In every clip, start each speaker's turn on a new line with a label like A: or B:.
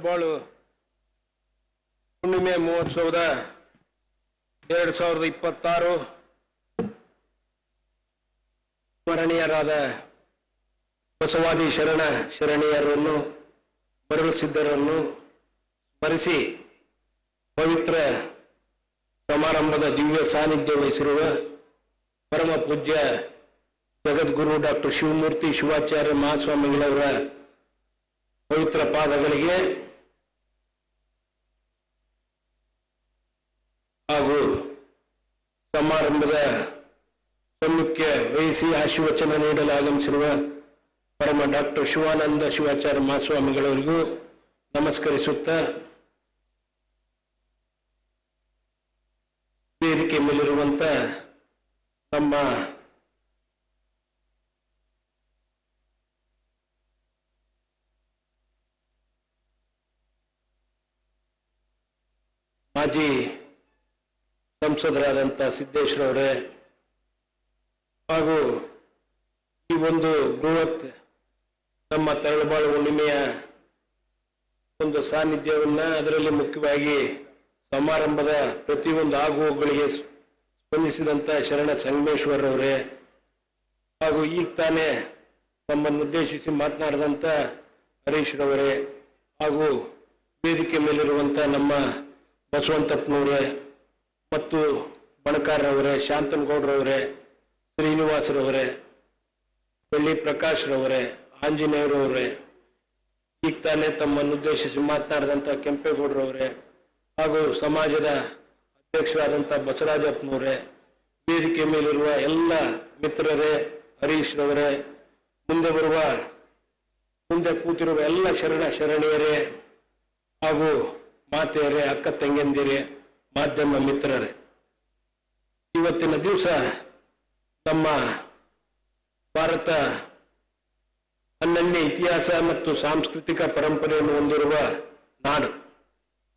A: ತಳಬಾಳು ಹುಣ್ಣಿಮೆ ಮಹೋತ್ಸವದ ಎರಡು ಸಾವಿರದ ಇಪ್ಪತ್ತಾರು ಸ್ಮರಣೀಯರಾದ ಬಸವಾದಿ ಶರಣ ಶರಣೀಯರನ್ನು, ಮರಳು ಸಿದ್ಧರನ್ನು ಸ್ಮರಿಸಿ ಪವಿತ್ರ ಸಮಾರಂಭದ ದಿವ್ಯ ಸಾನ್ನಿಧ್ಯ ವಹಿಸಿರುವ ಪರಮ ಪೂಜ್ಯ ಜಗದ್ಗುರು ಡಾಕ್ಟರ್ ಶಿವಮೂರ್ತಿ ಶಿವಾಚಾರ್ಯ ಮಹಾಸ್ವಾಮಿಗಳವರ ಪವಿತ್ರ ಪಾದಗಳಿಗೆ ಹಾಗೂ ಸಮಾರಂಭದ ಸಮ್ಮುಖ್ಯ ವಹಿಸಿ ಆಶೀರ್ವಚನ ನೀಡಲು ಆಗಮಿಸಿರುವ ಪರಮ ಡಾಕ್ಟರ್ ಶಿವಾನಂದ ಶಿವಾಚಾರ್ಯ ಮಹಾಸ್ವಾಮಿಗಳವರಿಗೂ ನಮಸ್ಕರಿಸುತ್ತ ವೇದಿಕೆ ಮೇಲಿರುವಂತ ನಮ್ಮ ಮಾಜಿ ಸಂಸದರಾದಂಥ ಸಿದ್ದೇಶ್ವರವರೇ ಹಾಗೂ ಈ ಒಂದು ಬೃಹತ್ ನಮ್ಮ ತರಳಬಾಳು ಹುಣ್ಣಿಮೆಯ ಒಂದು ಸಾನ್ನಿಧ್ಯವನ್ನು ಅದರಲ್ಲಿ ಮುಖ್ಯವಾಗಿ ಸಮಾರಂಭದ ಪ್ರತಿಯೊಂದು ಆಗುಗಳಿಗೆ ಸ್ಪಂದಿಸಿದಂಥ ಶರಣ ಸಂಗಮೇಶ್ವರ್ ಅವರೇ, ಹಾಗೂ ಈಗ ತಾನೇ ತಮ್ಮನ್ನು ಉದ್ದೇಶಿಸಿ ಮಾತನಾಡಿದಂಥ ಹರೀಶ್ ರವರೇ, ಹಾಗೂ ವೇದಿಕೆ ಮೇಲಿರುವಂಥ ನಮ್ಮ ಬಸವಂತಪ್ಪನವರೇ ಮತ್ತು ಬಣಕಾರ್ರವರೇ, ಶಾಂತನಗೌಡ್ರವರೇ, ಶ್ರೀನಿವಾಸರವರೇ ಬೆಳ್ಳಿ ಪ್ರಕಾಶ್ ರವರೇ ಆಂಜನೇಯರವರೇ, ಈಗ ತಾನೇ ತಮ್ಮನ್ನು ಉದ್ದೇಶಿಸಿ ಮಾತನಾಡಿದಂಥ ಕೆಂಪೇಗೌಡರವರೇ ಹಾಗೂ ಸಮಾಜದ ಅಧ್ಯಕ್ಷರಾದಂಥ ಬಸವರಾಜಪ್ಪನವರೇ, ವೇದಿಕೆ ಮೇಲಿರುವ ಎಲ್ಲ ಮಿತ್ರರೇ, ಹರೀಶ್ರವರೇ, ಮುಂದೆ ಬರುವ, ಮುಂದೆ ಕೂತಿರುವ ಎಲ್ಲ ಶರಣ ಶರಣಿಯರೇ ಹಾಗೂ ಮಾತೆಯರೇ, ಅಕ್ಕ ತಂಗಿಯಂದಿರೇ ಮಾಧ್ಯಮ ಮಿತ್ರರೇ, ಇವತ್ತಿನ ದಿವಸ ನಮ್ಮ ಭಾರತ ಅನ್ನನ್ಯ ಇತಿಹಾಸ ಮತ್ತು ಸಾಂಸ್ಕೃತಿಕ ಪರಂಪರೆಯನ್ನು ಹೊಂದಿರುವ ನಾಡು.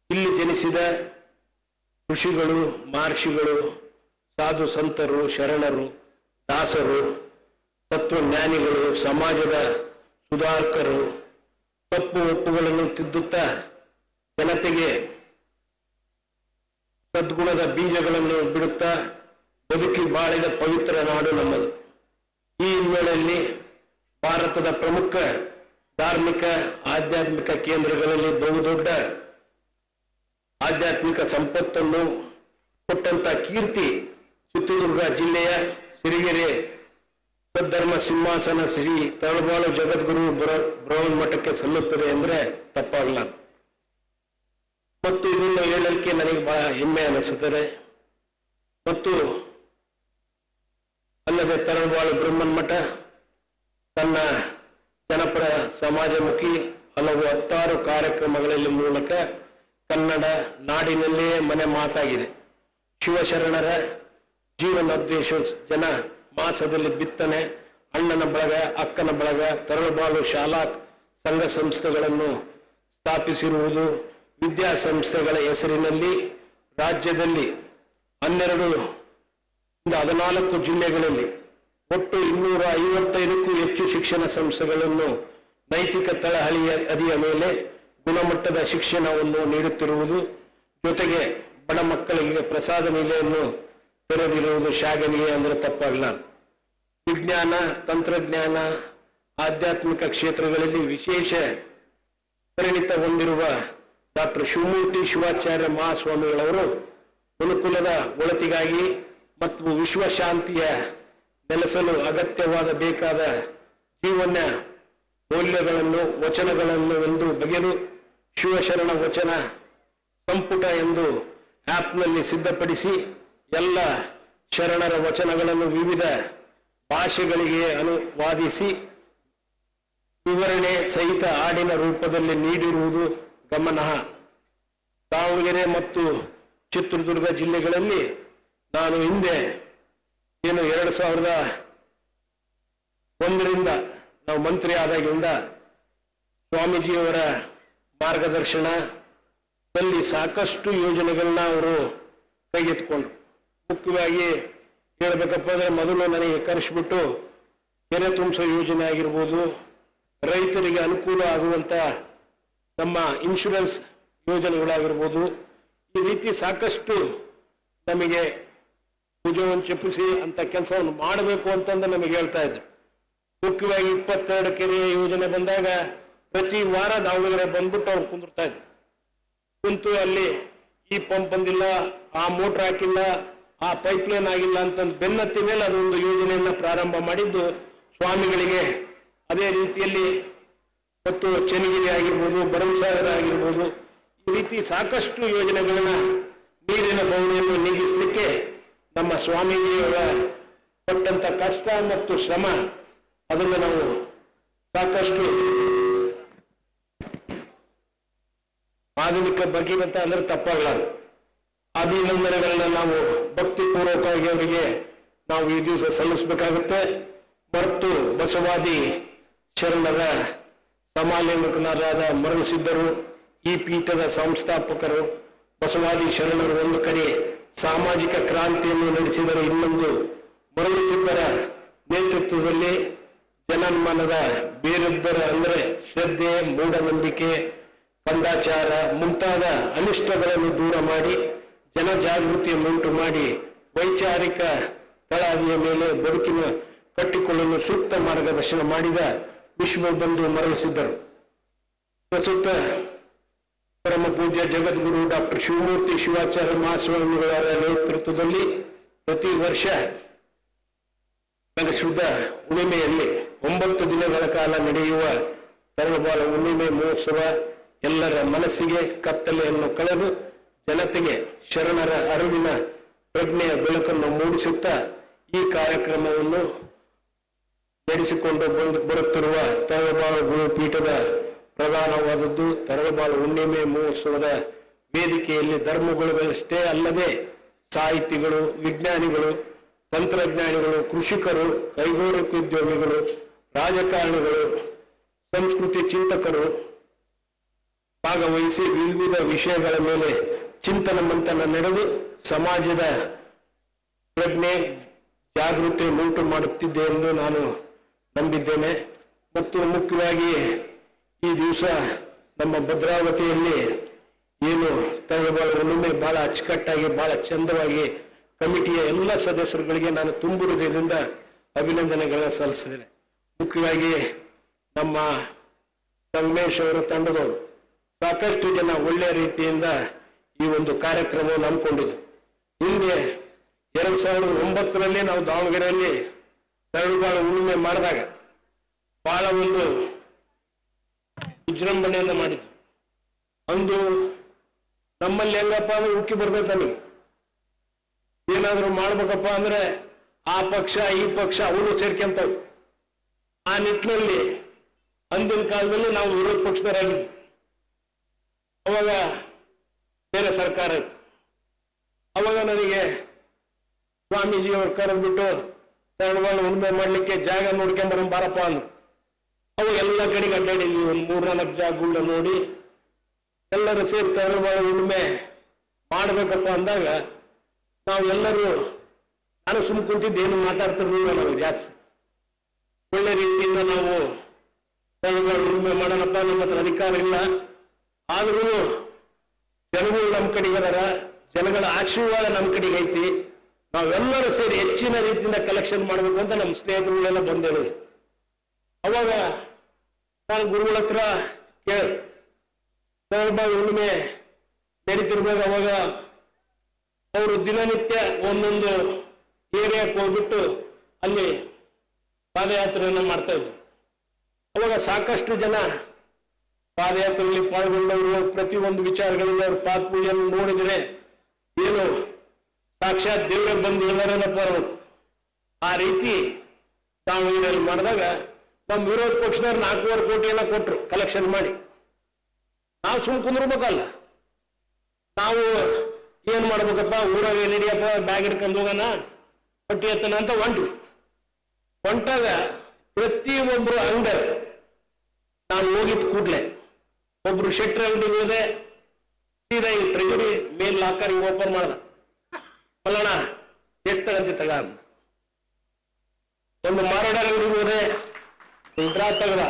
A: ಇಲ್ಲಿ ಜನಿಸಿದ ಋಷಿಗಳು, ಮಹರ್ಷಿಗಳು, ಸಾಧು ಸಂತರು, ಶರಣರು, ದಾಸರು, ತತ್ವಜ್ಞಾನಿಗಳು, ಸಮಾಜದ ಸುಧಾರಕರು, ತಪ್ಪು ಒಪ್ಪುಗಳನ್ನು ತಿದ್ದುತ್ತಾ ಜನತೆಗೆ ಸದ್ಗುಣದ ಬೀಜಗಳನ್ನು ಬಿಡುತ್ತಾ ಬದುಕಿ ಬಾಳಿದ ಪವಿತ್ರ ನಾಡು ನಮ್ಮದು. ಈ ಹಿನ್ನೆಲೆಯಲ್ಲಿ ಭಾರತದ ಪ್ರಮುಖ ಧಾರ್ಮಿಕ, ಆಧ್ಯಾತ್ಮಿಕ ಕೇಂದ್ರಗಳಲ್ಲಿ ಬಹುದೊಡ್ಡ ಆಧ್ಯಾತ್ಮಿಕ ಸಂಪತ್ತನ್ನು ಕೊಟ್ಟಂತ ಕೀರ್ತಿ ಚಿತ್ರದುರ್ಗ ಜಿಲ್ಲೆಯ ಸಿರಿಗೆರೆ ಸದ್ಧರ್ಮ ಸಿಂಹಾಸನ ಶ್ರೀ ತಳಬಾಳು ಜಗದ್ಗುರು ಬ್ರೌನ್ ಮಠಕ್ಕೆ ಸಲ್ಲುತ್ತದೆ ಅಂದ್ರೆ ತಪ್ಪಾಗಲಾರದು. ಮತ್ತು ಇದನ್ನು ಹೇಳಲಿಕ್ಕೆ ನನಗೆ ಬಹಳ ಹೆಮ್ಮೆ ಅನಿಸುತ್ತದೆ. ಮತ್ತು ಅಲ್ಲದೆ ತರಳಬಾಳು ಬ್ರಹ್ಮನ್ ಮಠ ತನ್ನ ಜನಪರ ಸಮಾಜಮುಖಿ ಹಲವು ಹತ್ತಾರು ಕಾರ್ಯಕ್ರಮಗಳಲ್ಲಿ ಮೂಲಕ ಕನ್ನಡ ನಾಡಿನಲ್ಲಿಯೇ ಮನೆ ಮಾತಾಗಿದೆ. ಶಿವಶರಣರ ಜೀವನೋದ್ದೇಶ ಜನ ಮಾಸದಲ್ಲಿ ಬಿತ್ತನೆ, ಅಣ್ಣನ ಬಳಗ, ಅಕ್ಕನ ಬಳಗ, ತರಳಬಾಳು ಶಾಲಾ ಸಂಘ ಸಂಸ್ಥೆಗಳನ್ನು ಸ್ಥಾಪಿಸಿರುವುದು ವಿದ್ಯಾಸಂಸ್ಥೆಗಳ ಹೆಸರಿನಲ್ಲಿ ರಾಜ್ಯದಲ್ಲಿ ಹನ್ನೆರಡು ಹದಿನಾಲ್ಕು ಜಿಲ್ಲೆಗಳಲ್ಲಿ ಒಟ್ಟು ಇನ್ನೂರ ಐವತ್ತೈದಕ್ಕೂ ಹೆಚ್ಚು ಶಿಕ್ಷಣ ಸಂಸ್ಥೆಗಳನ್ನು ನೈತಿಕ ತಳಹಳಿಯ ಅದಿಯ ಮೇಲೆ ಗುಣಮಟ್ಟದ ಶಿಕ್ಷಣವನ್ನು ನೀಡುತ್ತಿರುವುದು, ಜೊತೆಗೆ ಬಡ ಮಕ್ಕಳಿಗೆ ಪ್ರಸಾದ ನಿಲೆಯನ್ನು ತೆರೆದಿರುವುದು ಶ್ಲಾಘನೀಯ ಅಂದರೆ ತಪ್ಪಾಗಲಾರದು. ವಿಜ್ಞಾನ, ತಂತ್ರಜ್ಞಾನ, ಆಧ್ಯಾತ್ಮಿಕ ಕ್ಷೇತ್ರಗಳಲ್ಲಿ ವಿಶೇಷ ಪರಿಣಿತ ಹೊಂದಿರುವ ಡಾಕ್ಟರ್ ಶಿವಮೂರ್ತಿ ಶಿವಾಚಾರ್ಯ ಮಹಾಸ್ವಾಮಿಗಳವರು ಮನುಕುಲದ ಒಳತಿಗಾಗಿ ಮತ್ತು ವಿಶ್ವಶಾಂತಿಯ ನೆಲೆಸಲು ಅಗತ್ಯವಾದ ಬೇಕಾದ ಜೀವನ ಮೌಲ್ಯಗಳನ್ನು, ವಚನಗಳನ್ನು ಎಂದು ಬಗೆದು ಶಿವಶರಣ ವಚನ ಸಂಪುಟ ಎಂದು ಆ್ಯಪ್ನಲ್ಲಿ ಸಿದ್ಧಪಡಿಸಿ ಎಲ್ಲ ಶರಣರ ವಚನಗಳನ್ನು ವಿವಿಧ ಭಾಷೆಗಳಿಗೆ ಅನುವಾದಿಸಿ ವಿವರಣೆ ಸಹಿತ ಹಾಡಿನ ರೂಪದಲ್ಲಿ ನೀಡಿರುವುದು ಗಮನಾರ್ಹ ದಾವಣಗೆರೆ ಮತ್ತು ಚಿತ್ರದುರ್ಗ ಜಿಲ್ಲೆಗಳಲ್ಲಿ ನಾನು ಹಿಂದೆ ಏನು ಎರಡು ಸಾವಿರದ ಒಂದರಿಂದ ನಾವು ಮಂತ್ರಿ ಆದಾಗಿಂದ ಸ್ವಾಮೀಜಿಯವರ ಮಾರ್ಗದರ್ಶನದಲ್ಲಿ ಸಾಕಷ್ಟು ಯೋಜನೆಗಳನ್ನ ಅವರು ಕೈಗೆತ್ಕೊಂಡ್ರು ಮುಖ್ಯವಾಗಿ ಹೇಳಬೇಕಪ್ಪ ಅಂದರೆ ಮೊದಲು ನನಗೆ ಕರೆಸಿಬಿಟ್ಟು ಕೆರೆ ತುಂಬಿಸೋ ಯೋಜನೆ ಆಗಿರ್ಬೋದು, ರೈತರಿಗೆ ಅನುಕೂಲ ಆಗುವಂತ ನಮ್ಮ ಇನ್ಶೂರೆನ್ಸ್ ಯೋಜನೆಗಳಾಗಿರ್ಬೋದು, ಈ ರೀತಿ ಸಾಕಷ್ಟು ನಮಗೆ ಭುಜವನ್ನು ಚಪ್ಪಿಸಿ ಅಂತ ಕೆಲಸವನ್ನು ಮಾಡಬೇಕು ಅಂತಂದು ನಮಗೆ ಹೇಳ್ತಾ ಇದ್ರು. ಮುಖ್ಯವಾಗಿ ಇಪ್ಪತ್ತೆರಡು ಕೆರೆ ಯೋಜನೆ ಬಂದಾಗ ಪ್ರತಿ ವಾರ ದಾವಣಗೆರೆ ಬಂದ್ಬಿಟ್ಟು ಅವ್ರು ಕುಂದಿರ್ತಾ ಇದ್ರು. ಕುಂತು ಅಲ್ಲಿ ಈ ಪಂಪ್ ಬಂದಿಲ್ಲ, ಆ ಮೋಟ್ರ್ ಹಾಕಿಲ್ಲ, ಆ ಪೈಪ್ ಲೈನ್ ಆಗಿಲ್ಲ ಅಂತಂದು ಬೆನ್ನತ್ತಿ ಮೇಲೆ ಅದೊಂದು ಯೋಜನೆಯನ್ನು ಪ್ರಾರಂಭ ಮಾಡಿದ್ದು ಸ್ವಾಮಿಗಳಿಗೆ. ಅದೇ ರೀತಿಯಲ್ಲಿ ಮತ್ತು ಚನ್ನಗಿರಿ ಆಗಿರ್ಬೋದು, ಭರಮಸಾಗರ ಆಗಿರ್ಬೋದು, ಈ ರೀತಿ ಸಾಕಷ್ಟು ಯೋಜನೆಗಳನ್ನ ನೀರಿನ ಬವಣೆಯನ್ನು ನೀಗಿಸಲಿಕ್ಕೆ ನಮ್ಮ ಸ್ವಾಮೀಜಿಯವರ ಪಟ್ಟಂತ ಕಷ್ಟ ಮತ್ತು ಶ್ರಮ, ಅದನ್ನು ನಾವು ಸಾಕಷ್ಟು ಆಧುನಿಕ ಭಗೀರಥ ಅಂದ್ರೆ ತಪ್ಪಾಗಲಾರದು. ಅಭಿನಂದನೆಗಳನ್ನ ನಾವು ಭಕ್ತಿಪೂರ್ವಕವಾಗಿ ಅವರಿಗೆ ನಾವು ಈ ದಿವಸ ಸಲ್ಲಿಸಬೇಕಾಗುತ್ತೆ. ಮತ್ತು ಬಸವಾದಿ ಶರಣರ ಸಮಾಲೇಖನರಾದ ಮರಳುಸಿದ್ದರು. ಈ ಪೀಠದ ಸಂಸ್ಥಾಪಕರು ಬಸವಾದಿ ಶರಣರು ಒಂದು ಕಡೆ ಸಾಮಾಜಿಕ ಕ್ರಾಂತಿಯನ್ನು ನಡೆಸಿದರೆ ಇನ್ನೊಂದು. ಮರಳುಸಿದ್ದರ ನೇತೃತ್ವದಲ್ಲಿ ಜನಮನದ ಬೇರೊಬ್ಬರ ಅಂದರೆ ಶ್ರದ್ಧೆ, ಮೂಢನಂಬಿಕೆ ಪಂದಾಚಾರ ಮುಂತಾದ ಅನಿಷ್ಟಗಳನ್ನು ದೂರ ಮಾಡಿ ಜನಜಾಗೃತಿಯನ್ನುಂಟು ಮಾಡಿ ವೈಚಾರಿಕ ತಳಹದಿಯ ಮೇಲೆ ಬದುಕಿನ ಕಟ್ಟಿಕೊಳ್ಳಲು ಸೂಕ್ತ ಮಾರ್ಗದರ್ಶನ ಮಾಡಿದ ವಿಶ್ವ ಬಂದು ಮರಳಿಸಿದ್ದರು. ಪ್ರಸ್ತುತ ಪರಮ ಪೂಜ್ಯ ಜಗದ್ಗುರು ಡಾಕ್ಟರ್ ಶಿವಮೂರ್ತಿ ಶಿವಾಚಾರ್ಯ ಮಹಾಸ್ವಾಮಿಗಳವರ ನೇತೃತ್ವದಲ್ಲಿ ಪ್ರತಿ ವರ್ಷ ಶುದ್ಧ ಹುಣ್ಣಿಮೆಯಲ್ಲಿ ಒಂಬತ್ತು ದಿನಗಳ ಕಾಲ ನಡೆಯುವ ಸರ್ವಬಾಲ ಹುಣ್ಣಿಮೆ ಮಹೋತ್ಸವ ಎಲ್ಲರ ಮನಸ್ಸಿಗೆ ಕತ್ತಲೆಯನ್ನು ಕಳೆದು ಜನತೆಗೆ ಶರಣರ ಅರಿವಿನ ಪ್ರಜ್ಞೆಯ ಬೆಳಕನ್ನು ಮೂಡಿಸುತ್ತಾ ಈ ಕಾರ್ಯಕ್ರಮವನ್ನು ನಡೆಸಿಕೊಂಡು ಬಂದು ಬರುತ್ತಿರುವ ತರಳಬಾಳು ಗುರುಪೀಠದ ಪ್ರಧಾನವಾದದ್ದು ತರಳಬಾಳು ಹುಣ್ಣಿಮೆ ಮಹೋತ್ಸವದ ವೇದಿಕೆಯಲ್ಲಿ ಧರ್ಮಗುರುಗಳಷ್ಟೇ ಅಲ್ಲದೆ ಸಾಹಿತಿಗಳು, ವಿಜ್ಞಾನಿಗಳು, ತಂತ್ರಜ್ಞಾನಿಗಳು, ಕೃಷಿಕರು ಕೈಗಾರಿಕೋದ್ಯಮಿಗಳು ರಾಜಕಾರಣಿಗಳು, ಸಂಸ್ಕೃತಿ ಚಿಂತಕರು ಭಾಗವಹಿಸಿ ವಿವಿಧ ವಿಷಯಗಳ ಮೇಲೆ ಚಿಂತನ ಮಂಥನ ನಡೆದು ಸಮಾಜದ ಪ್ರಜ್ಞೆ, ಜಾಗೃತಿ ಉಂಟು ಮಾಡುತ್ತಿದ್ದೆ ಎಂದು ನಾನು ನಂಬಿದ್ದೇನೆ. ಮತ್ತು ಮುಖ್ಯವಾಗಿ ಈ ದಿವಸ ನಮ್ಮ ಭದ್ರಾವತಿಯಲ್ಲಿ ಏನು ಹುಣ್ಣಿಮೆ ಬಹಳ ಅಚ್ಚುಕಟ್ಟಾಗಿ, ಬಹಳ ಚಂದವಾಗಿ ಕಮಿಟಿಯ ಎಲ್ಲ ಸದಸ್ಯರುಗಳಿಗೆ ನಾನು ತುಂಬು ಹೃದಯದಿಂದ ಅಭಿನಂದನೆಗಳನ್ನ ಸಲ್ಲಿಸಿದ್ದೇನೆ. ಮುಖ್ಯವಾಗಿ ನಮ್ಮ ಸಂಗಮೇಶ್ ಅವರ ತಂಡದವರು ಸಾಕಷ್ಟು ಜನ ಒಳ್ಳೆಯ ರೀತಿಯಿಂದ ಈ ಒಂದು ಕಾರ್ಯಕ್ರಮವನ್ನು ಹಮ್ಮಿಕೊಂಡಿದ್ದು ಹಿಂದೆ ಎರಡು ಸಾವಿರದ ಒಂಬತ್ತರಲ್ಲಿ ನಾವು ದಾವಣಗೆರೆಯಲ್ಲಿ ತರಳುಬಾಳು ಉಳುಮೆ ಮಾಡಿದಾಗ ಬಹಳ ಒಂದು ವಿಜೃಂಭಣೆಯಿಂದ ಮಾಡಿದ್ದು. ಅಂದು ನಮ್ಮಲ್ಲಿ ಹೆಂಗಪ್ಪ ಅಂದ್ರೆ ಉಕ್ಕಿ ಬರ್ತೈತೆ ನನಗೆ ಏನಾದರೂ ಮಾಡ್ಬೇಕಪ್ಪ ಅಂದ್ರೆ ಆ ಪಕ್ಷ, ಈ ಪಕ್ಷ ಅವರು ಸೇರ್ಕೊಂತವ್ ಆ ನಿಟ್ಟಿನಲ್ಲಿ ಅಂದಿನ ಕಾಲದಲ್ಲಿ ನಾವು ವಿರೋಧ ಪಕ್ಷದವರಾಗಿದ್ವಿ ಅವಾಗ ಬೇರೆ ಸರ್ಕಾರ ಇತ್ತು. ಅವಾಗ ನನಗೆ ಸ್ವಾಮೀಜಿಯವರು ಕರೆದ್ಬಿಟ್ಟು ಉಳುಮೆ ಮಾಡ್ಲಿಕ್ಕೆ ಜಾಗ ನೋಡ್ಕೊಂಬರ ಬಾರಪ್ಪ ಅಂದ್ರು. ಅವು ಎಲ್ಲ ಕಡೆಗೆ ಅಡ್ಡಾಡಿದ್ವಿ ಒಂದು ಮೂರ್ನಾಲ್ಕು ಜಾಗಗಳನ್ನ ನೋಡಿ ಎಲ್ಲರೂ ಸೇರಿ ತರಳಬಾಳು ಉಳುಮೆ ಮಾಡ್ಬೇಕಪ್ಪ ಅಂದಾಗ ನಾವು ಎಲ್ಲರೂ ನಾನು ಸುಮ್ ಕುಂತಿದ್ದು ಏನು ಮಾತಾಡ್ತಿರ್ಲಿಲ್ಲ ನಾವು ಜಾಸ್ತಿ. ಒಳ್ಳೆ ರೀತಿಯಿಂದ ನಾವು ತರಳಬಾಳು ಉಳುಮೆ ಮಾಡೋಣಪ್ಪ, ನಮ್ಮ ಹತ್ರ ಅಧಿಕಾರ ಇಲ್ಲ. ಆದ್ರೂ ಜನಗಳು ನಮ್ಮ ಕಡೆಗೆ ಅದಾರ, ಜನಗಳ ಆಶೀರ್ವಾದ ನಮ್ಮ ಕಡೆಗೆ ಐತಿ. ನಾವೆಲ್ಲರೂ ಸೇರಿ ಹೆಚ್ಚಿನ ರೀತಿಯಿಂದ ಕಲೆಕ್ಷನ್ ಮಾಡಬೇಕು ಅಂತ ನಮ್ಮ ಸ್ನೇಹಿತರುಗಳೆಲ್ಲ ಬಂದೇಳಿ ಅವಾಗ ನಾನು ಗುರುಗಳ ಹತ್ರ ಕೇಳಿ ತರಳಬಾಳು ಹುಣ್ಣಿಮೆ ನಡೀತಿರ್ಬೇಕು ಅವಾಗ ಅವರು ದಿನನಿತ್ಯ ಒಂದೊಂದು ಏರಿಯಾಕ್ಕೆ ಹೋಗ್ಬಿಟ್ಟು ಅಲ್ಲಿ ಪಾದಯಾತ್ರೆಯನ್ನು ಮಾಡ್ತಾ ಇದ್ರು. ಅವಾಗ ಸಾಕಷ್ಟು ಜನ ಪಾದಯಾತ್ರೆಯಲ್ಲಿ ಪಾಲ್ಗೊಂಡವರು, ಪ್ರತಿಯೊಂದು ವಿಚಾರಗಳಲ್ಲಿ ಅವ್ರ ಪಾದ ಪೂಜೆಯನ್ನು ನೋಡಿದರೆ ಏನು ಸಾಕ್ಷಾತ್ ದೇವರೇ ಬಂದು ಎಲ್ಲರನ್ನಪ್ಪ ಆ ರೀತಿ ನಾವು ಇದರಲ್ಲಿ ಮಾಡಿದಾಗ ನಮ್ಮ ವಿರೋಧ ಪಕ್ಷದವ್ರು ನಾಲ್ಕೂವರೆ ಎಲ್ಲ ಕೊಟ್ರು ಕಲೆಕ್ಷನ್ ಮಾಡಿ. ನಾವು ಸುಮ್ ಕುಂದ್ರಬೇಕಲ್ಲ. ನಾವು ಏನ್ ಮಾಡ್ಬೇಕಪ್ಪ, ಊರಾಗ ನಡಿಯಪ್ಪ ಬ್ಯಾಗ್ ಹಿಡ್ಕೊಂಡು ಹೋಗೋಣ ಹೊಟ್ಟಿ ಎತ್ತನ ಅಂತ ಹೊಂಟ್ವಿ. ಹೊಂಟಾಗ ಪ್ರತಿ ಒಬ್ರು ಅಂಗರ್ ನಾನು ಹೋಗಿದ್ ಕೂಡ್ಲೆ ಒಬ್ರು ಶೆಟ್ರ್ ಅಂಗಡಿಗೆ ಹೋದೆ, ಸೀದಾ ಟ್ರೆಜರಿ ಮೇಲ್ ಲಾಕರ್ ಓಪನ್ ಮಾಡ್ದ. ಮಲ್ಲಣ್ಣ ಎಷ್ಟು ತಗಂತಿ ತಗ? ಒಂದು ಮಾರಾಟಗಾರ ಹೋದೆ ಡ್ರಾ ತಗದ.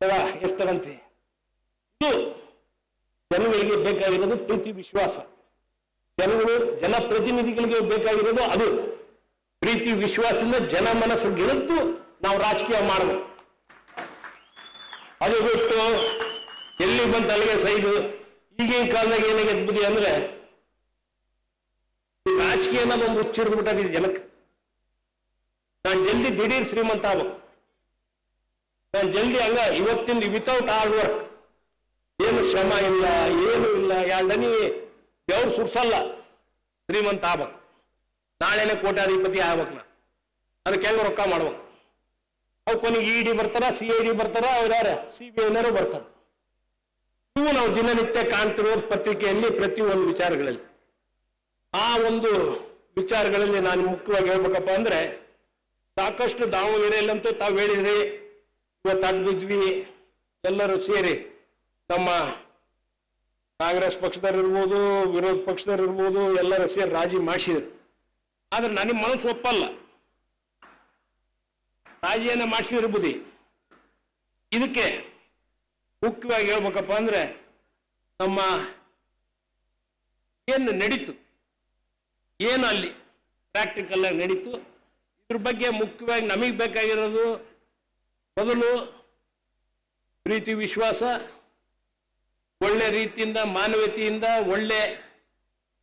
A: ತಗ, ಎಷ್ಟು ತಗಂತಿ? ಇದು ಜನಗಳಿಗೆ ಬೇಕಾಗಿರೋದು ಪ್ರೀತಿ ವಿಶ್ವಾಸ. ಜನಗಳು, ಜನಪ್ರತಿನಿಧಿಗಳಿಗೆ ಬೇಕಾಗಿರೋದು ಅದು. ಪ್ರೀತಿ ವಿಶ್ವಾಸದಿಂದ ಜನ ಮನಸ್ಸು ಗೆದ್ದು ನಾವು ರಾಜಕೀಯ ಮಾಡಬೇಕು. ಅದು ಬಿಟ್ಟು ಎಲ್ಲಿ ಬಂತ ಅಲ್ಲಿಗೆ ಸೈಡು ಈಗಿನ ಕಾಲದಾಗ ಏನಾಗೈತೆ ಬುದ್ಧಿ ಅಂದ್ರೆ ರಾಜಕೀಯ ಅನ್ನೋದು ಒಂದು ಹುಚ್ಚಿಡ್ದು ಬಿಟ್ಟದಿದೆ ಜನಕ್ಕೆ. ನಾನು ಜಲ್ದಿ ದಿಢೀರ್ ಶ್ರೀಮಂತ ಆಗ್ಬೇಕು. ನಾನು ಜಲ್ದಿ ಹಂಗ ಇವತ್ತಿನ ವಿತೌಟ್ ಹಾರ್ಡ್ ವರ್ಕ್ ಏನು ಶ್ರಮ ಇಲ್ಲ, ಏನು ಇಲ್ಲ ಯಾವ್ದನಿ ದೇವ್ರು ಸುಡ್ಸಲ್ಲ. ಶ್ರೀಮಂತ ಆಗ್ಬೇಕು. ನಾಳೆನೆ ಕೋಟ್ಯಾಧಿಪತಿ ಆಗ್ಬೇಕು ನಾ ಅದಕ್ಕೆ ಹೆಂಗ ರೊಕ್ಕ ಮಾಡ್ಬೇಕು? ಅವ್ ಕೊನೆಗೆ ಇ ಡಿ ಬರ್ತಾರ ಸಿ ಐ ಡಿ ಬರ್ತಾರ ಅವ್ರ್ಯಾರ ಸಿ ಬಿ ಐನಾರು ಬರ್ತಾರ. ಇವು ನಾವು ದಿನನಿತ್ಯ ಕಾಣ್ತಿರೋ ಪತ್ರಿಕೆಯಲ್ಲಿ ಪ್ರತಿಯೊಂದು ವಿಚಾರಗಳಲ್ಲಿ. ಆ ಒಂದು ವಿಚಾರಗಳಲ್ಲಿ ನಾನು ಮುಖ್ಯವಾಗಿ ಹೇಳ್ಬೇಕಪ್ಪ ಅಂದ್ರೆ ಸಾಕಷ್ಟು ದಾವಣಗೆರೆಯಲ್ಲಂತೂ ತಾವು ಹೇಳಿದ್ರಿ ಇವತ್ತು ಅಡ್ಡಿದ್ವಿ ಎಲ್ಲರೂ ಸೇರಿ ನಮ್ಮ ಕಾಂಗ್ರೆಸ್ ಪಕ್ಷದವರಿರ್ಬೋದು, ವಿರೋಧ ಪಕ್ಷದವರಿರ್ಬೋದು, ಎಲ್ಲರೂ ಸೇರಿ ರಾಜಿ ಮಾಡಿಸಿದ್ರು. ಆದ್ರೆ ನನಗೆ ಮನಸ್ಸು ಒಪ್ಪಲ್ಲ. ರಾಜಿಯನ್ನ ಮಾಡಿಸಿದ್ರು ಬುದ್ಧಿ ಇದಕ್ಕೆ ಮುಖ್ಯವಾಗಿ ಹೇಳ್ಬೇಕಪ್ಪ ಅಂದ್ರೆ ನಮ್ಮ ಏನು ನಡೀತು? ಏನು ಅಲ್ಲಿ ಪ್ರಾಕ್ಟಿಕಲ್ ಆಗಿ ನಡೀತು. ಇದ್ರ ಬಗ್ಗೆ ಮುಖ್ಯವಾಗಿ ನಮಗೆ ಬೇಕಾಗಿರೋದು ಮೊದಲು ಪ್ರೀತಿ, ವಿಶ್ವಾಸ, ಒಳ್ಳೆ ರೀತಿಯಿಂದ, ಮಾನವೀಯತೆಯಿಂದ ಒಳ್ಳೆ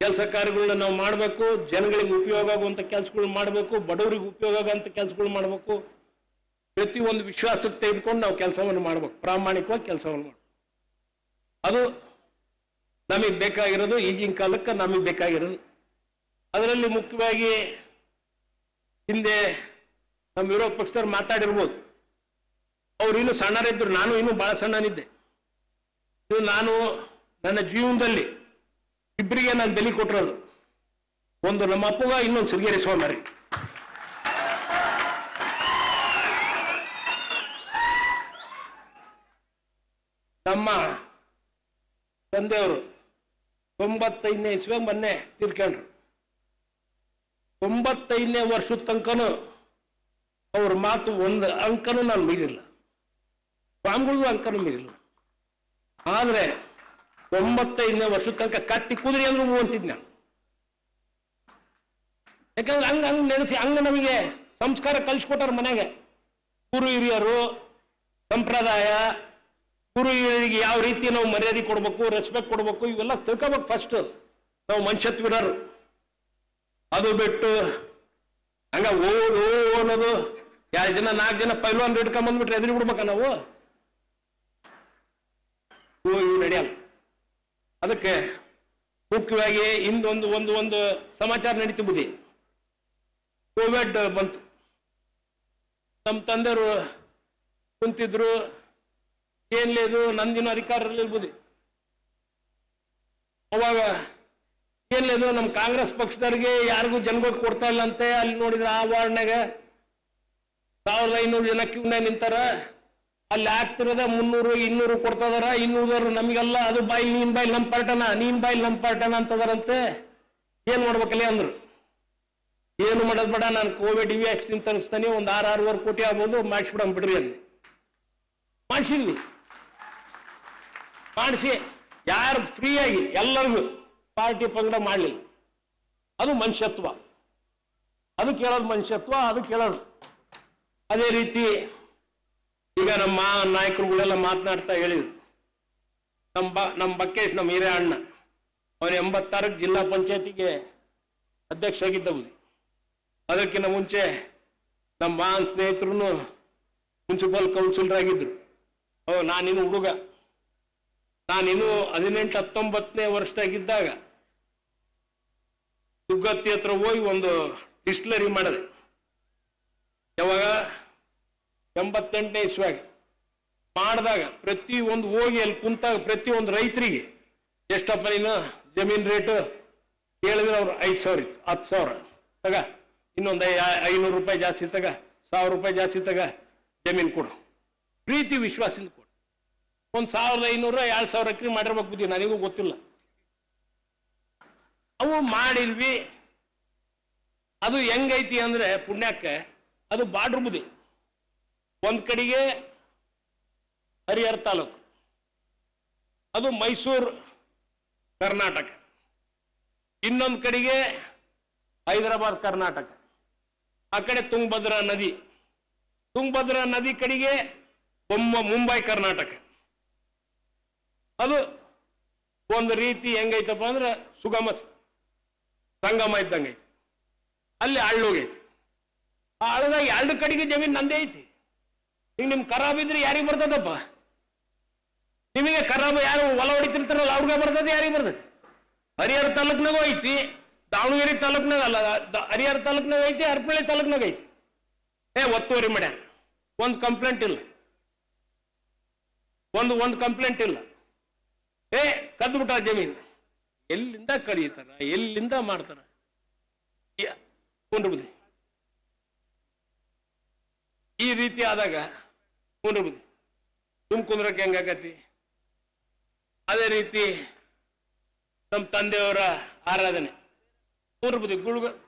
A: ಕೆಲಸ ಕಾರ್ಯಗಳನ್ನ ನಾವು ಮಾಡಬೇಕು, ಜನಗಳಿಗೆ ಉಪಯೋಗ ಆಗುವಂಥ ಕೆಲಸಗಳು ಮಾಡಬೇಕು, ಬಡವರಿಗೆ ಉಪಯೋಗ ಆಗುವಂಥ ಕೆಲಸಗಳು ಮಾಡಬೇಕು. ಪ್ರತಿಯೊಂದು ವಿಶ್ವಾಸಕ್ಕೆ ತೆಗೆದುಕೊಂಡು ನಾವು ಕೆಲಸವನ್ನು ಮಾಡಬೇಕು, ಪ್ರಾಮಾಣಿಕವಾಗಿ ಕೆಲಸವನ್ನು ಮಾಡಬೇಕು. ಅದು ನಮಗೆ ಬೇಕಾಗಿರೋದು ಈಗಿನ ಕಾಲಕ್ಕೆ ನಮಗೆ ಬೇಕಾಗಿರೋದು. ಅದರಲ್ಲಿ ಮುಖ್ಯವಾಗಿ ಹಿಂದೆ ನಮ್ಮ ವಿರೋಧ ಪಕ್ಷದವ್ರು ಮಾತಾಡಿರ್ಬೋದು. ಅವ್ರು ಇನ್ನೂ ಸಣ್ಣರಿದ್ರು ನಾನು ಇನ್ನೂ ಬಹಳ ಸಣ್ಣನಿದ್ದೆ ಇದು ನಾನು ನನ್ನ ಜೀವನದಲ್ಲಿ ಇಬ್ಬರಿಗೆ ನಾನು ಬೆಲೆ ಕೊಟ್ಟಿರೋದು. ಒಂದು ನಮ್ಮ ಅಪ್ಪಗ, ಇನ್ನೊಂದು ಸಿರಿಗೆರೆ ಸ್ವಾಮಿ ನಮ್ಮ ತಂದೆಯವರು ತೊಂಬತ್ತೈದನೇ ಇಸ್ವೆ ಮೊನ್ನೆ ತೀರ್ಕೊಂಡ್ರು. ತೊಂಬತ್ತೈದನೇ ವರ್ಷದ ತನಕನೂ ಅವ್ರ ಮಾತು ಒಂದು ಅಂಕನೂ ನಾನು ಮೀರಿಲ್ಲ. ಸ್ವಾಮಿಗಳದು ಅಂಕನೂ ಮೀರಿಲ್ಲ. ಆದರೆ ತೊಂಬತ್ತೈದನೇ ವರ್ಷದ ತನಕ ಕಟ್ಟಿ ಕುದುರೆ ಅಂದ್ರೂ ಅಂತಿದ್ ಯಾಕಂದ್ರೆ ಹಂಗ ಹಂಗ ನೆನೆಸಿ ಹಂಗ ನಮಗೆ ಸಂಸ್ಕಾರ ಕಲಿಸ್ಕೊಟ್ಟಾರ ಮನೆಗೆ. ಗುರು ಹಿರಿಯರು, ಸಂಪ್ರದಾಯ, ಗುರು ಹಿರಿಯರಿಗೆ ಯಾವ ರೀತಿ ನಾವು ಮರ್ಯಾದೆ ಕೊಡಬೇಕು ರೆಸ್ಪೆಕ್ಟ್ ಕೊಡಬೇಕು, ಇವೆಲ್ಲ ತಿಳ್ಕೊಬೇಕು ಫಸ್ಟ್ ನಾವು ಮನುಷ್ಯತ್ವಿರರು ಅದು ಬಿಟ್ಟು ಹಂಗ ಓ ಅನ್ನೋದು ಎರಡು ಜನ, ನಾಲ್ಕು ಜನ ಪೈಲ್ವಾನ್ ಹಿಡ್ಕೊಂಡ್ ಬಂದ್ಬಿಟ್ರೆ ಎದುರು ಬಿಡ್ಬೇಕ ನಾವು? ಓ ಇವು ನಡೆಯಲ್ಲ. ಅದಕ್ಕೆ ಮುಖ್ಯವಾಗಿ ಇಂದೊಂದು, ಒಂದು ಒಂದು ಸಮಾಚಾರ ನಡೀತು ಬುದ್ಧಿ. ಕೋವಿಡ್ ಬಂತು. ನಮ್ಮ ತಂದೆಯವರು ಕುಂತಿದ್ರು. ಏನ್ಲೇದು ನಂದಿನ ಅಧಿಕಾರ ಇರ್ಬೋದು ಅವಾಗ ಏನ್ಲೇದು ನಮ್ಮ ಕಾಂಗ್ರೆಸ್ ಪಕ್ಷದವ್ರಿಗೆ ಯಾರಿಗೂ ಜನಗಳು ಕೊಡ್ತಾ ಇಲ್ಲ ಅಂತೆ ಅಲ್ಲಿ ನೋಡಿದ್ರೆ ಆ ವಾರ್ಡ್ನಾಗ ಸಾವಿರದ ಐನೂರು ಜನ ಕ್ಯೂನಾಗ ನಿಂತಾರ. ಅಲ್ಲಿ ಆಗ್ತಿರೋದ ಮುನ್ನೂರು, ಇನ್ನೂರು ಕೊಡ್ತದಾರ ಇನ್ನೂರು ನಮಗೆಲ್ಲ ಅದು ಬಾಯಿ ನೀನ್ ಬಾಯಿ ನಮ್ಮ ಪಾರ್ಟನ ನೀನ್ ಬಾಯಿ ನಮ್ಮ ಪಾರ್ಟನ ಅಂತದಾರಂತೆ. ಏನ್ ಮಾಡ್ಬೇಕಲ್ಲ ಅಂದ್ರು. ಏನು ಮಾಡೋದು ಬೇಡ, ನಾನು ಕೋವಿಡ್ ವ್ಯಾಕ್ಸಿನ್ ತರಿಸ್ತಾನೆ, ಒಂದು ಆರು ಆರೂವರೆ ಕೋಟಿ ಆಗ್ಬೋದು ಮಾಡಿಸ್ಬಿಡಮ್ ಬಿಡ್ರಿ ಅಲ್ಲಿ. ಮಾಡಿಸಿದ್ವಿ. ಮಾಡಿಸಿ. ಯಾರು ಫ್ರೀಯಾಗಿ ಎಲ್ಲರಿಗೂ ಪಾರ್ಟಿ ಪಂಗಡ ಮಾಡಲಿಲ್ಲ. ಅದು ಮನುಷ್ಯತ್ವ. ಅದು ಕೇಳೋದು ಮನುಷ್ಯತ್ವ, ಅದು ಕೇಳೋದು. ಅದೇ ರೀತಿ ಈಗ ನಮ್ಮ ನಾಯಕರುಗಳೆಲ್ಲ ಮಾತನಾಡ್ತಾ ಹೇಳಿದ್ರು. ನಮ್ಮ ಬ, ನಮ್ಮ ಬಕ್ಕೇಶ್, ನಮ್ಮ ಹಿರೇ ಅಣ್ಣ ಅವನು ಎಂಬತ್ತಾರಕ್ಕೆ ಜಿಲ್ಲಾ ಪಂಚಾಯತಿಗೆ ಅಧ್ಯಕ್ಷ ಆಗಿದ್ದ ಅದಕ್ಕಿಂತ ಮುಂಚೆ ನಮ್ಮ ಮಾನ್ ಸ್ನೇಹಿತರು ಮುನ್ಸಿಪಲ್ ಕೌನ್ಸಿಲರ್ ಓ, ನಾನಿನ್ನು ಹುಡುಗ. ನಾನಿನ್ನು ಹದಿನೆಂಟು ಹತ್ತೊಂಬತ್ತನೇ ವರ್ಷದಾಗಿದ್ದಾಗ ದುಗ್ಗತ್ತಿ ಹತ್ರ ಹೋಗಿ ಒಂದು ಡಿಸ್ಟ್ಲರಿ ಮಾಡಿದೆ. ಯಾವಾಗ? ಎಂಬತ್ತೆಂಟನೇ ಇಸ್ವಾಗಿ ಮಾಡಿದಾಗ ಪ್ರತಿ ಒಂದು ಹೋಗಿ ಅಲ್ಲಿ ಕುಂತಾಗ ಪ್ರತಿ ಒಂದು ರೈತರಿಗೆ, ಎಷ್ಟಪ್ಪ ನೀನು? ಜಮೀನ್ ರೇಟು? ಕೇಳಿದ್ರೆ ಅವ್ರು ಐದು ಸಾವಿರ ಇತ್ತು, ಹತ್ತು ಸಾವಿರ. ತಗ, ಇನ್ನೊಂದು ಐನೂರು ರೂಪಾಯಿ ಜಾಸ್ತಿ ತಗ, ಸಾವಿರ ರೂಪಾಯಿ ಜಾಸ್ತಿ ತಗ, ಜಮೀನು ಕೊಡು. ಪ್ರೀತಿ ವಿಶ್ವಾಸದಿಂದ ಕೊಡು. ಒಂದು ಸಾವಿರದ ಐನೂರು, ಎರಡು ಸಾವಿರ ಎಕರೆ ಮಾಡಿರ್ಬೇಕು ನನಗೂ ಗೊತ್ತಿಲ್ಲ. ಅವು ಮಾಡಿಲ್ವಿ. ಅದು ಹೆಂಗೈತಿ ಅಂದರೆ ಪುಣ್ಯಕ್ಕೆ ಅದು ಬಾಡ್ರ ಬುದ್ಧಿ ಒಂದು ಕಡೆಗೆ ಹರಿಹರ ತಾಲೂಕು, ಅದು ಮೈಸೂರು, ಕರ್ನಾಟಕ. ಇನ್ನೊಂದು ಕಡೆಗೆ ಹೈದರಾಬಾದ್, ಕರ್ನಾಟಕ. ಆ ಕಡೆ ತುಂಗಭದ್ರಾ ನದಿ. ತುಂಗಭದ್ರಾ ನದಿ ಕಡೆಗೆ ಮುಂಬೈ, ಕರ್ನಾಟಕ. ಅದು ಒಂದು ರೀತಿ ಹೆಂಗೈತಪ್ಪ ಅಂದ್ರೆ ಸುಗಮ ಸಂಗಮ ಇದ್ದಂಗೆ ಐತಿ. ಅಲ್ಲಿ ಹಳ್ಳೋಗೈತಿ ಆ ಹಳ್ಳದಾಗ ಎರಡು ಕಡೆಗೆ ಜಮೀನು ನಂದೇ ಐತಿ. ಈಗ ನಿಮ್ ಖರಾಬ್ ಇದ್ರೆ ಯಾರಿಗೆ ಬರ್ತದಪ್ಪ? ನಿಮಗೆ ಖರಾಬ್ ಯಾರು ಹೊಲ ಹೊಡಿತಿರ್ತಾರಲ್ಲ, ಅವ್ರಿಗೆ ಬರ್ತದೆ, ಯಾರಿಗೆ ಬರ್ತದೆ? ಹರಿಹರ ತಾಲೂಕ್ನಾಗೂ ಐತಿ, ದಾವಣಗೆರೆ ತಾಲೂಕ್ನಾಗ ಅಲ್ಲ ಹರಿಹರ ತಾಲೂಕ್ನಾಗ ಐತಿ ಹರಪಳ್ಳಿ ತಾಲೂಕ್ನಾಗ ಐತಿ. ಏ, ಒತ್ತುವರಿ ಮಾಡ್ಯಾರ. ಒಂದು ಕಂಪ್ಲೇಂಟ್ ಇಲ್ಲ. ಒಂದು ಒಂದು ಕಂಪ್ಲೇಂಟ್ ಇಲ್ಲ. ಏ ಕದ್ದು ಬಿಟ್ಟ ಜಮೀನು. ಎಲ್ಲಿಂದ ಕಳೀತಾರ ಎಲ್ಲಿಂದ ಮಾಡ್ತಾರ ಯ- ಕುಂಡ್ರು ಬುದ್ಧಿ. ಈ ರೀತಿ ಆದಾಗ ಪುನರ್ಬುದ್ಧಿ ಬುದ್ಧಿ. ಸುಮ್ ಕುಂದ್ರಕ್ಕೆ ಹೆಂಗಾಗತಿ ಅದೇ ರೀತಿ ನಮ್ಮ ತಂದೆಯವರ ಆರಾಧನೆ. ಪುನರ್ಬುದ್ಧಿ ಬುದ್ಧಿ, ಗುಳ್ಗ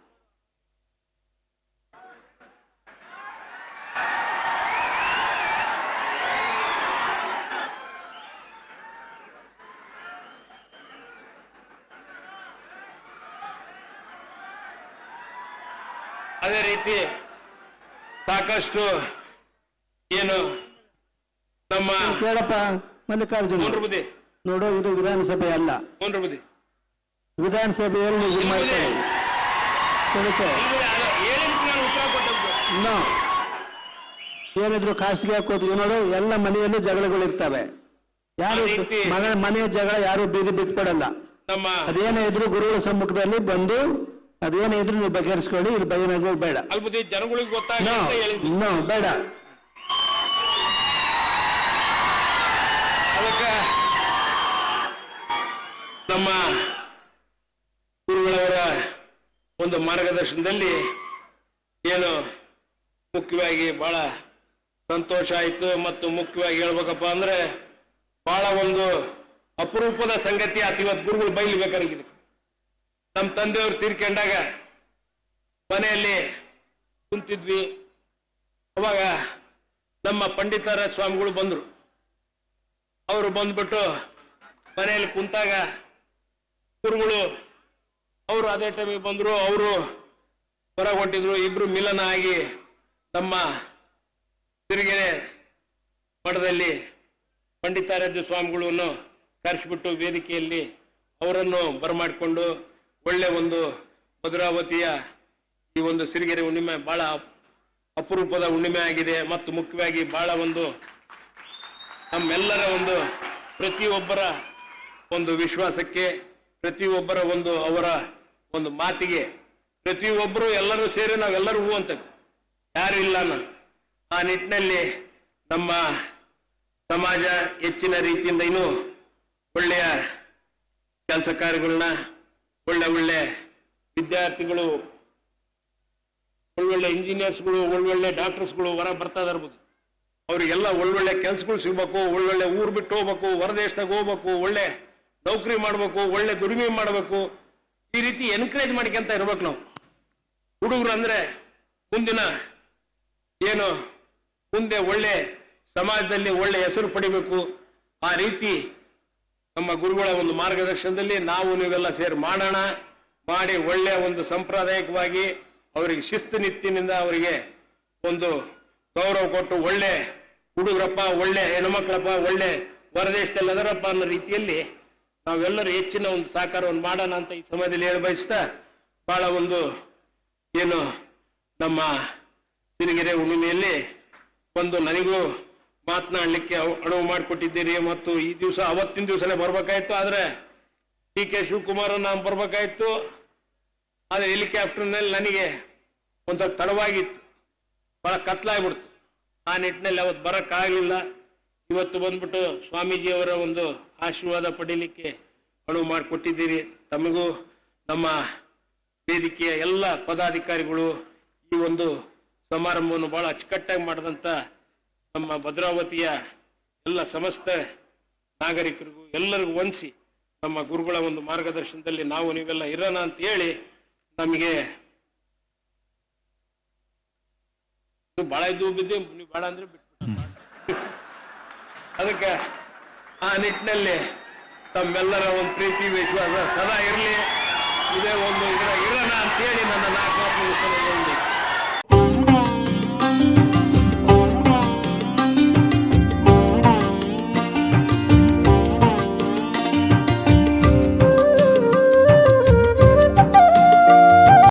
A: ಅದೇ ರೀತಿ ಸಾಕಷ್ಟು ಏನು ನಮ್ಮ
B: ಕೇಳಪ್ಪ ಮಲ್ಲಿಕಾರ್ಜುನ.
A: ಕುಂಡ್ರು ಬುದ್ಧಿ
B: ನೋಡು ಇದು ವಿಧಾನಸಭೆ ಅಲ್ಲ.
A: ಬುದ್ಧಿ
B: ವಿಧಾನಸಭೆಯಲ್ಲಿ ಏನಿದ್ರು ಖಾಸಗಿ ಹಾಕೋದು ನೋಡು ಎಲ್ಲ ಮನೆಯಲ್ಲೂ ಜಗಳಗಳಿರ್ತವೆ ಯಾರು
A: ಮಗಳ
B: ಮನೆ ಮನೆಯ ಜಗಳ ಯಾರು ಬೀದಿ ಬಿಟ್ಕೊಡಲ್ಲ
A: ನಮ್ಮ
B: ಅದೇನೇ ಇದ್ರು ಗುರುಗಳ ಸಮ್ಮುಖದಲ್ಲಿ ಬಂದು ಅದೇನೇ ಇದ್ರು ನೀವು ಬಗೆಹರಿಸ್ಕೊಳ್ಳಿ ಇಲ್ಲಿ ಬಗೆಹರಿಗಳು ಬೇಡ.
A: ಅಲ್ಬುದಿ ಜನಗಳಿಗೆ ಗೊತ್ತಾಗ
B: ನೋ ಬೇಡ.
A: ಅದಕ್ಕೆ ನಮ್ಮ ಗುರುಗಳವರ ಒಂದು ಮಾರ್ಗದರ್ಶನದಲ್ಲಿ ಏನು ಮುಖ್ಯವಾಗಿ ಬಹಳ ಸಂತೋಷ ಆಯಿತು ಮತ್ತು ಮುಖ್ಯವಾಗಿ ಹೇಳ್ಬೇಕಪ್ಪ ಅಂದ್ರೆ ಬಹಳ ಒಂದು ಅಪರೂಪದ ಸಂಗತಿ ಆತ ಇವತ್ತು ಗುರುಗಳು ಬೈಲಿಬೇಕಾಗಿದೆ ನಮ್ಮ ತಂದೆಯವರು ತೀರ್ಕೊಂಡಾಗ ಮನೆಯಲ್ಲಿ ಕುಂತಿದ್ವಿ. ಅವಾಗ ನಮ್ಮ ಪಂಡಿತರ ಸ್ವಾಮಿಗಳು ಬಂದರು. ಅವರು ಬಂದ್ಬಿಟ್ಟು ಮನೆಯಲ್ಲಿ ಕುಂತಾಗ ಗುರುಗಳು ಅವರು ಅದೇ ಟೈಮಿಗೆ ಬಂದರು. ಅವರು ಹೊರಗೆ ಹೊಂಟಿದ್ರು ಇಬ್ರು ಮಿಲನ ಆಗಿ ನಮ್ಮ ಸಿರಿಗೆರೆ ಮಠದಲ್ಲಿ ಪಂಡಿತಾರಾಧ್ಯ ಸ್ವಾಮಿಗಳನ್ನು ಕರೆಸಿಬಿಟ್ಟು ವೇದಿಕೆಯಲ್ಲಿ ಅವರನ್ನು ಬರಮಾಡಿಕೊಂಡು ಒಳ್ಳೆ ಒಂದು ಭದ್ರಾವತಿಯ ಈ ಒಂದು ಸಿರಿಗೆರೆ ಹುಣ್ಣಿಮೆ ಬಹಳ ಅಪರೂಪದ ಹುಣ್ಣಿಮೆ ಆಗಿದೆ ಮತ್ತು ಮುಖ್ಯವಾಗಿ ಬಹಳ ಒಂದು ನಮ್ಮೆಲ್ಲರ ಒಂದು ಪ್ರತಿಯೊಬ್ಬರ ಒಂದು ವಿಶ್ವಾಸಕ್ಕೆ, ಪ್ರತಿಯೊಬ್ಬರ ಒಂದು ಅವರ ಒಂದು ಮಾತಿಗೆ, ಪ್ರತಿಯೊಬ್ಬರು ಎಲ್ಲರೂ ಸೇರಿ ನಾವೆಲ್ಲರೂ ಹೂ ಅಂತ ಯಾರು ಇಲ್ಲ ನಾನು. ಆ ನಿಟ್ಟಿನಲ್ಲಿ ನಮ್ಮ ಸಮಾಜ ಹೆಚ್ಚಿನ ರೀತಿಯಿಂದ ಇನ್ನೂ ಒಳ್ಳೆಯ ಕೆಲಸ ಕಾರ್ಯಗಳನ್ನ ಒಳ್ಳೆ ಒಳ್ಳೆ ವಿದ್ಯಾರ್ಥಿಗಳು ಒಳ್ಳೊಳ್ಳೆ ಇಂಜಿನಿಯರ್ಸ್ಗಳು ಒಳ್ಳೊಳ್ಳೆ ಡಾಕ್ಟರ್ಸ್ಗಳು ಹೊರ ಬರ್ತಾ ಇರ್ಬೋದು ಅವರಿಗೆಲ್ಲ ಒಳ್ಳೊಳ್ಳೆ ಕೆಲಸಗಳು ಸಿಗ್ಬೇಕು ಒಳ್ಳೊಳ್ಳೆ ಊರು ಬಿಟ್ಟು ಹೋಗ್ಬೇಕು, ಹೊರದೇಶದಾಗ ಹೋಗ್ಬೇಕು, ಒಳ್ಳೆ ನೌಕರಿ ಮಾಡಬೇಕು, ಒಳ್ಳೆ ದುಡಿಮೆ ಮಾಡಬೇಕು. ಈ ರೀತಿ ಎನ್ಕರೇಜ್ ಮಾಡ್ಕೊಂತ ಇರ್ಬೇಕು ನಾವು. ಹುಡುಗರು ಅಂದ್ರೆ ಮುಂದಿನ ಏನು, ಮುಂದೆ ಒಳ್ಳೆ ಸಮಾಜದಲ್ಲಿ ಒಳ್ಳೆ ಹೆಸರು ಪಡಿಬೇಕು. ಆ ರೀತಿ ನಮ್ಮ ಗುರುಗಳ ಒಂದು ಮಾರ್ಗದರ್ಶನದಲ್ಲಿ ನಾವು ನೀವೆಲ್ಲ ಸೇರಿ ಮಾಡೋಣ. ಮಾಡಿ ಒಳ್ಳೆಯ ಒಂದು ಸಾಂಪ್ರದಾಯಿಕವಾಗಿ ಅವರಿಗೆ ಶಿಸ್ತು ನಿತ್ತಿನಿಂದ ಅವರಿಗೆ ಒಂದು ಗೌರವ ಕೊಟ್ಟು ಒಳ್ಳೆ ಹುಡುಗರಪ್ಪ, ಒಳ್ಳೆ ಹೆಣ್ಮಕ್ಳಪ್ಪ, ಒಳ್ಳೆ ಹೊರದೇಶದಲ್ಲಿ ಅದರಪ್ಪ ಅನ್ನೋ ರೀತಿಯಲ್ಲಿ ನಾವೆಲ್ಲರೂ ಹೆಚ್ಚಿನ ಒಂದು ಸಹಕಾರವನ್ನು ಮಾಡೋಣ ಅಂತ ಈ ಸಮಯದಲ್ಲಿ ಹೇಳಿ ಬಯಸ್ತಾ ಬಹಳ ಒಂದು ಏನು ನಮ್ಮ ಸಿರಿಗೆರೆ ಹುಣ್ಣಿಮೆಯಲ್ಲಿ ಒಂದು ನನಗೂ ಮಾತನಾಡಲಿಕ್ಕೆ ಅನುವು ಮಾಡಿಕೊಟ್ಟಿದ್ದೀರಿ ಮತ್ತು ಈ ದಿವಸ ಅವತ್ತಿನ ದಿವಸನೇ ಬರಬೇಕಾಯ್ತು, ಆದರೆ ಡಿ ಕೆ ಶಿವಕುಮಾರ್ ನಾನು ಬರಬೇಕಾಯ್ತು. ಆದರೆ ಹೆಲಿಕಾಪ್ಟರ್ನಲ್ಲಿ ನನಗೆ ಒಂದು ತಡವಾಗಿತ್ತು. ಭಾಳ ಕತ್ಲಾಗ್ಬಿಡ್ತು. ಆ ನಿಟ್ಟಿನಲ್ಲಿ ಅವತ್ತು ಬರೋಕ್ಕಾಗಲಿಲ್ಲ. ಇವತ್ತು ಬಂದ್ಬಿಟ್ಟು ಸ್ವಾಮೀಜಿಯವರ ಒಂದು ಆಶೀರ್ವಾದ ಪಡೀಲಿಕ್ಕೆ ಅನುವು ಮಾಡಿಕೊಟ್ಟಿದ್ದೀರಿ. ತಮಗೂ ನಮ್ಮ ವೇದಿಕೆಯ ಎಲ್ಲ ಪದಾಧಿಕಾರಿಗಳು ಈ ಒಂದು ಸಮಾರಂಭವನ್ನು ಭಾಳ ಅಚ್ಚುಕಟ್ಟಾಗಿ ಮಾಡಿದಂಥ ನಮ್ಮ ಭದ್ರಾವತಿಯ ಎಲ್ಲ ಸಮಸ್ತ ನಾಗರಿಕರಿಗೂ ಎಲ್ಲರಿಗೂ ವಂಚಿಸಿ ನಮ್ಮ ಗುರುಗಳ ಒಂದು ಮಾರ್ಗದರ್ಶನದಲ್ಲಿ ನಾವು ನೀವೆಲ್ಲ ಇರೋಣ ಅಂತ ಹೇಳಿ ನಮಗೆ ಭಾಳ ಇದ್ದು ಬಿದ್ದೆ ನೀವು ಭಾಳ ಅಂದ್ರೆ ಬಿಟ್ಟು ಅದಕ್ಕೆ ಆ ನಿಟ್ಟಿನಲ್ಲಿ ತಮ್ಮೆಲ್ಲರ ಒಂದು ಪ್ರೀತಿ, ವಿಶ್ವಾಸ ಸದಾ ಇರಲಿ ಇದೇ ಒಂದು ಇದರ ಇರೋಣ ಅಂತೇಳಿ ನನ್ನ ನಾಲ್ಕು.